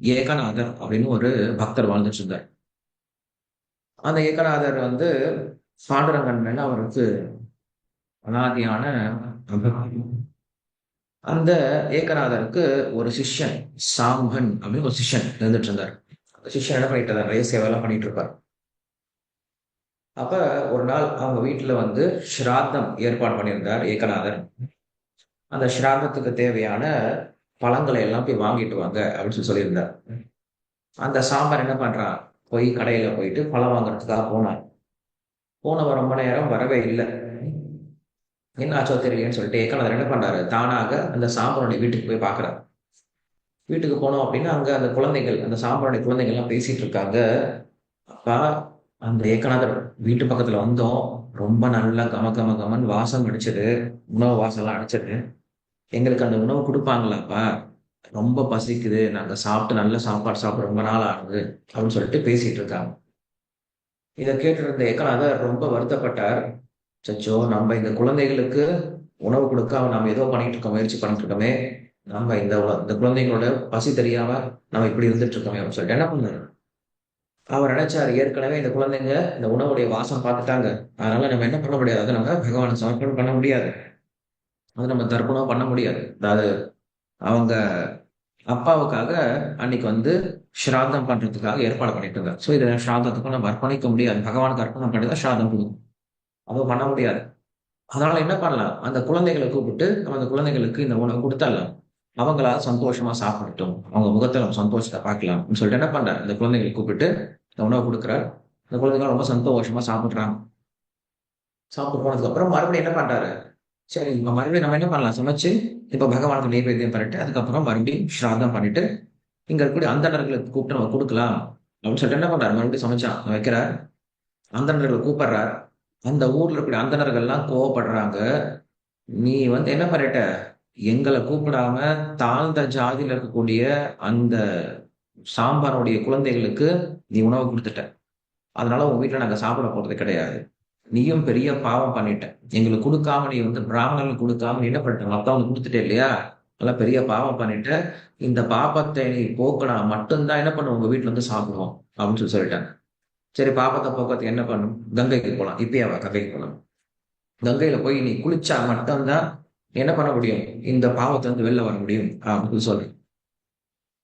ஏகநாதர் அப்படின்னு ஒரு பக்தர் வாழ்ந்துட்டு இருந்தார். அந்த ஏகநாதர் வந்து பாண்டுரங்கன் மேல அவருக்கு அனாதியான அந்த ஏகநாதருக்கு ஒரு சிஷ்யன் சாம்பன் அப்படின்னு ஒரு சிஷ்யன் இருந்துட்டு இருந்தார். அந்த சிஷ்யன் என்ன பண்ணிட்டு இருந்தார்? நிறைய சேவையெல்லாம் பண்ணிட்டு இருப்பார். அப்ப ஒரு நாள் அவங்க வீட்டுல வந்து ஸ்ராத்தம் ஏற்பாடு பண்ணியிருந்தார் ஏகநாதர். அந்த ஸ்ராத்தத்துக்கு தேவையான பழங்களை எல்லாம் போய் வாங்கிட்டு வாங்க அப்படின்னு சொல்லி சொல்லியிருந்தார். அந்த சாம்பார் என்ன பண்ணுறான் போய் கடையில் போயிட்டு பழம் வாங்குறதுக்காக போனான். போனவன் ரொம்ப நேரம் வரவே இல்லை. என்ன ஆச்சோ தெரியலன்னு சொல்லிட்டு ஏக்கநாதர் என்ன பண்ணுறாரு தானாக அந்த சாம்பாருடைய வீட்டுக்கு போய் பார்க்கறாரு. வீட்டுக்கு போனோம் அப்படின்னா அங்கே அந்த குழந்தைகள் அந்த சாம்பருடைய குழந்தைகள்லாம் பேசிகிட்டு இருக்காங்க. அப்பா அந்த ஏக்கநாதர் வீட்டு பக்கத்தில் வந்தோம். ரொம்ப நல்லா கம கம கமன் வாசம் அடிச்சது. உணவு வாசம்லாம் அடிச்சது. எங்களுக்கு அந்த உணவு கொடுப்பாங்களாப்பா? ரொம்ப பசிக்குது. நாங்கள் சாப்பிட்டு நல்ல சாப்பாடு சாப்பிட ரொம்ப நாள் ஆகுது அப்படின்னு சொல்லிட்டு பேசிட்டு இருக்காங்க. இதை கேட்டிருந்த ஏக்கநாதர் ரொம்ப வருத்தப்பட்டார். சச்சோ நம்ம இந்த குழந்தைகளுக்கு உணவு கொடுக்காம நம்ம ஏதோ பண்ணிட்டு இருக்கோம் முயற்சி பண்ணிட்டு இருக்கோமே. நம்ம இந்த இந்த குழந்தைங்களோட பசி தெரியாம நம்ம இப்படி இருந்துட்டு இருக்கோமே அப்படின்னு சொல்லிட்டு என்ன பண்ணாரு? அவர் நினைச்சார் ஏற்கனவே இந்த குழந்தைங்க இந்த உணவுடைய வாசம் பார்த்துட்டாங்க. அதனால நம்ம என்ன பண்ண முடியாது? அதை நம்ம பகவானை சமர்ப்பணம் பண்ண முடியாது. அது நம்ம தர்ப்பணம் பண்ண முடியாது. அதாவது அவங்க அப்பாவுக்காக அன்னைக்கு வந்து ஸ்ராத்தம் பண்றதுக்காக ஏற்பாடு பண்ணிட்டு இருந்தார் ஸோ இதை ஸ்ராத்தத்துக்கும் நம்ம அர்ப்பணிக்க முடியாது. பகவானுக்கு அர்ப்பணம் பண்ணி தான் ஸ்ராதம் கொடுக்கும் அதுவும் பண்ண முடியாது. அதனால என்ன பண்ணலாம்? அந்த குழந்தைகளை கூப்பிட்டு நம்ம அந்த குழந்தைகளுக்கு இந்த உணவு கொடுத்துடலாம் அவங்களா சந்தோஷமா சாப்பிடட்டும். அவங்க முகத்தை நம்ம சந்தோஷத்தை பார்க்கலாம். அப்படின்னு சொல்லிட்டு என்ன பண்றாரு? அந்த குழந்தைகளை கூப்பிட்டு இந்த உணவு கொடுக்குறாரு. அந்த குழந்தைங்க ரொம்ப சந்தோஷமா சாப்பிட்றாங்க. சாப்பிட்டு போனதுக்கு அப்புறம் மறுபடியும் என்ன பண்றாரு? சரி இப்போ மறுபடியும் நம்ம என்ன பண்ணலாம்? சமைச்சு இப்போ பகவானுக்கு நெய்வேத்தியம் பண்ணிட்டு அதுக்கப்புறம் மறுபடியும் ஸ்ராதம் பண்ணிட்டு இங்க இருக்கக்கூடிய அந்தணர்களுக்கு கூப்பிட்டு நம்ம கொடுக்கலாம். அப்படின்னு சொல்லிட்டு என்ன பண்றாரு? மறுபடியும் சமைச்சான் வைக்கிறார். அந்தணர்களை கூப்பிடுறார். அந்த ஊர்ல இருக்கக்கூடிய அந்தணர்கள்லாம் கோவப்படுறாங்க. நீ வந்து என்ன பண்ணிட்ட? எங்களை கூப்பிடாம தாழ்ந்த ஜாதியில் இருக்கக்கூடிய அந்த சாம்பாருடைய குழந்தைகளுக்கு நீ உணவு கொடுத்துட்ட. அதனால உங்க வீட்டில் நாங்கள் சாப்பிட போறது கிடையாது. நீயும் பெரிய பாவம் பண்ணிட்ட. எங்களுக்கு கொடுக்காம நீ வந்து பிராமணர்களுக்கு கொடுக்காம நீ என்ன பண்ணிட்ட? மத்தவங்களுக்கு கொடுத்துட்டே இல்லையா? அதெல்லாம் பெரிய பாவம் பண்ணிட்ட. இந்த பாபத்தை நீ போக்கலாம் மட்டும்தான் என்ன பண்ணும்? உங்க வீட்டுல வந்து சாப்பிடுவோம். அப்படின்னு சொல்லி சொல்லிட்டாங்க. சரி பாபத்தை போக்குறதுக்கு என்ன பண்ணும்? கங்கைக்கு போகலாம் இப்பயே அவ கங்கைக்கு போகலாம் கங்கையில போய் நீ குளிச்சா மட்டும்தான் என்ன பண்ண முடியும்? இந்த பாவத்தை வந்து வெளில வர முடியும். அப்படின்னு சொல்லி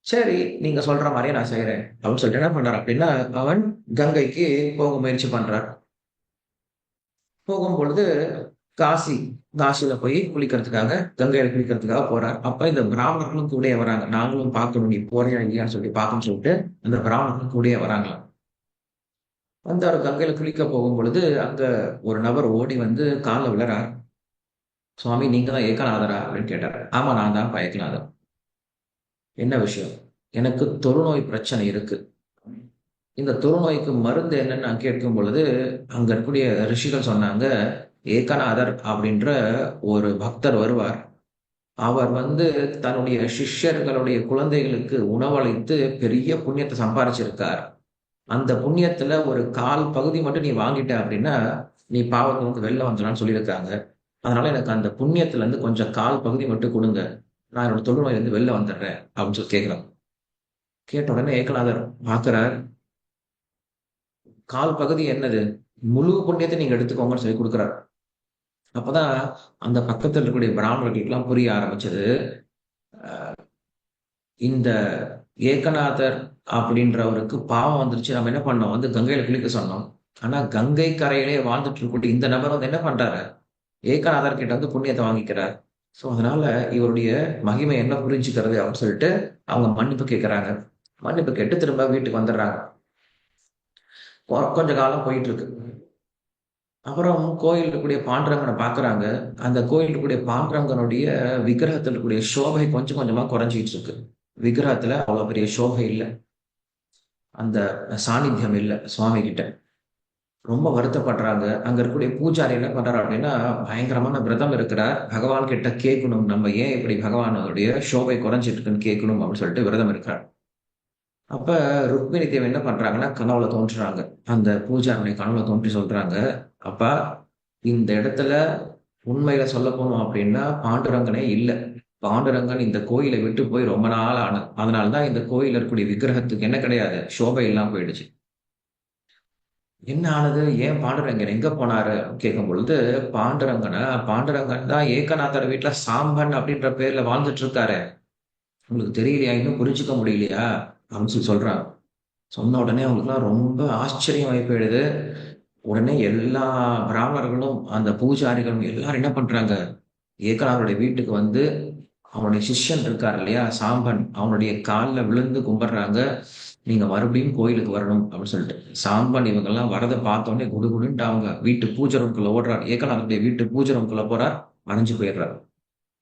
சரி நீங்க சொல்ற மாதிரியே நான் செய்யறேன் அப்படின்னு சொல்லிட்டு என்ன பண்றான் அப்படின்னா அவன் கங்கைக்கு போக முயற்சி பண்றான் போகும் பொழுது காசி காசியில போய் குளிக்கிறதுக்காக கங்கையில குளிக்கிறதுக்காக போறார். அப்ப இந்த பிராமணர்களும் கூட வராங்க. நாங்களும் பார்க்கணும் நீ போறியா இல்லையான்னு சொல்லி பார்க்கணும்னு சொல்லிட்டு அந்த பிராமணர்களும் கூட வராங்களாம். வந்து அவர் கங்கையில குளிக்க போகும் பொழுது அங்க ஒரு நபர் ஓடி வந்து காலில் விழறார். சுவாமி நீங்க தான் ஏகநாதரா? அப்படின்னு கேட்டார். ஆமா நான் தான் பயக்கநாதர் என்ன விஷயம்? எனக்கு தொழுநோய் பிரச்சனை இருக்கு. இந்த தொழுநோய்க்கு மருந்து என்னன்னு நான் கேட்கும் பொழுது அங்க இருக்கக்கூடிய ரிஷிகள் சொன்னாங்க ஏகநாதர் அப்படின்ற ஒரு பக்தர் வருவார். அவர் வந்து தன்னுடைய சிஷ்யர்களுடைய குழந்தைகளுக்கு உணவளித்து பெரிய புண்ணியத்தை சம்பாரிச்சிருக்கார். அந்த புண்ணியத்துல ஒரு கால் பகுதி மட்டும் நீ வாங்கிட்ட அப்படின்னா நீ பாவத்தை வந்து வெளில வந்துடலாம்னு சொல்லியிருக்காங்க. அதனால எனக்கு அந்த புண்ணியத்துல இருந்து கொஞ்சம் கால் பகுதி மட்டும் கொடுங்க. நான் என்னோட தொழுநோயிலிருந்து வெளில வந்துடுறேன் அப்படின்னு சொல்லி கேட்கிறேன் கேட்ட உடனே ஏகநாதர் பார்க்கிறார். கால் பகுதி என்னது? முழு புண்ணியத்தை நீங்க எடுத்துக்கோங்கன்னு சொல்லி கொடுக்குறாரு. அப்பதான் அந்த பக்கத்தில் இருக்கக்கூடிய பிராமணர்களுக்கெல்லாம் புரிய ஆரம்பிச்சது இந்த ஏகநாதர் அப்படின்றவருக்கு பாவம் வந்துருச்சு. நம்ம என்ன பண்ணோம்? வந்து கங்கையில குளிக்க சொன்னோம். ஆனா கங்கை கரையிலே வாழ்ந்துட்டு இருக்கக்கூடிய இந்த நபர் வந்து என்ன பண்றாரு? ஏகநாதர் கிட்ட வந்து புண்ணியத்தை வாங்கிக்கிறார். ஸோ அதனால இவருடைய மகிமை என்ன புரிஞ்சுக்கிறது அப்படின்னு சொல்லிட்டு அவங்க மன்னிப்பு கேட்கிறாங்க மன்னிப்பு கேட்டு திரும்ப வீட்டுக்கு வந்துடுறாங்க. கொஞ்ச காலம் போயிட்டு இருக்கு அப்புறம் கோயில் இருக்கக்கூடிய பாண்டரங்கனை பாக்குறாங்க. அந்த கோயில் இருக்கக்கூடிய பாண்டரங்கனுடைய விக்கிரகத்தில் இருக்கக்கூடிய சோபை கொஞ்சம் கொஞ்சமா குறைஞ்சிட்டு இருக்கு விக்கிரகத்துல அவ்வளவு பெரிய சோபை இல்லை. அந்த சாநித்தியம் இல்லை சுவாமி கிட்ட ரொம்ப வருத்தப்படுறாங்க. அங்க இருக்கக்கூடிய பூஜாரி என்ன பண்றாரு அப்படின்னா பயங்கரமான விரதம் இருக்கிறார். பகவான் கிட்ட கேட்கணும். நம்ம ஏன் இப்படி பகவானுடைய சோபை குறைஞ்சிட்டு இருக்குன்னு கேட்கணும் அப்படின்னு சொல்லிட்டு விரதம் இருக்கிறார் அப்ப ருக்மிணி தேவி என்ன பண்றாங்கன்னா கனவுல தோன்றுறாங்க. அந்த பூஜாரனை கனவுல தோன்றி சொல்றாங்க அப்பா இந்த இடத்துல உண்மையில சொல்ல போனோம் அப்படின்னா பாண்டுரங்கனே இல்லை. பாண்டுரங்கன் இந்த கோயிலை விட்டு போய் ரொம்ப நாள் ஆனது அதனாலதான் இந்த கோயில் இருக்கக்கூடிய விக்கிரகத்துக்கு என்ன கிடையாது? சோபை இல்லாம போயிடுச்சு. என்ன ஆனது? ஏன் பாண்டுரங்கன் எங்க போனாரு? கேட்கும் பொழுது பாண்டுரங்கனை பாண்டுரங்கன் தான் ஏகநாதர் வீட்டுல சாம்பன் அப்படின்ற பேர்ல வாழ்ந்துட்டு இருக்காரு. உங்களுக்கு தெரியலையா? இன்னும் புரிஞ்சுக்க முடியலையா? அப்படின்னு சொல்லி சொல்றான் சொன்ன உடனே அவங்களுக்குலாம் ரொம்ப ஆச்சரியம் ஆகி போயிடுது உடனே எல்லா பிராமணர்களும் அந்த பூஜாரிகளும் எல்லாரும் என்ன பண்றாங்க? ஏகநாதருடைய வீட்டுக்கு வந்து அவனுடைய சிஷ்யன் இருக்கார் இல்லையா சாம்பன் அவனுடைய காலில் விழுந்து கும்பிடுறாங்க. நீங்க மறுபடியும் கோயிலுக்கு வரணும் அப்படின்னு சொல்லிட்டு. சாம்பன் இவங்கெல்லாம் வரதை பார்த்தோன்னே குடு குடுன்ட்டு அவங்க வீட்டு பூஜை ரூம்குள்ள ஓடுறார். ஏகநாதருடைய வீட்டு பூஜை ரூம்குள்ள போறார். மறைஞ்சு போயிடுறாரு.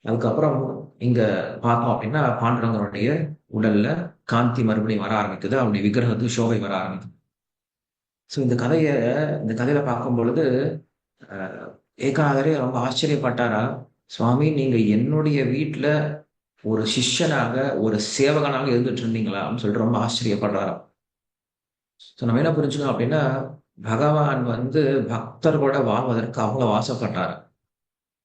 அதுக்கப்புறம் இங்க பார்த்தோம் அப்படின்னா பாண்டுரங்கனுடைய உடல்ல காந்தி மறுபடியும் வர ஆரம்பிக்குது. அவனுடைய விக்கிரகத்துக்கு சோகை வர ஆரம்பிக்குது. ஸோ இந்த கதைய இந்த கதையில பார்க்கும் பொழுது ஏகாதரே ரொம்ப ஆச்சரியப்பட்டாரா? சுவாமி நீங்க என்னுடைய வீட்டுல ஒரு சிஷ்யனாக ஒரு சேவகனாக இருந்துட்டு இருந்தீங்களா அப்படின்னு சொல்லிட்டு ரொம்ப ஆச்சரியப்படுறாராம். ஸோ நம்ம என்ன புரிஞ்சுக்கணும் அப்படின்னா பகவான் வந்து பக்தர்களோட வாழ்வதற்கு அவ்வளோ ஆசைப்பட்டாரு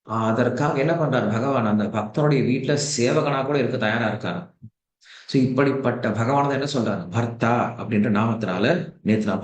அதற்காக என்ன பண்றார்? பகவான் அந்த பக்தருடைய வீட்டுல சேவகனா கூட இருக்க தயாரா இருக்காரு. ஸோ இப்படிப்பட்ட பகவான் என்ன சொல்றாரு? பர்த்தா அப்படின்ற நாமத்தினால நேத்து நான்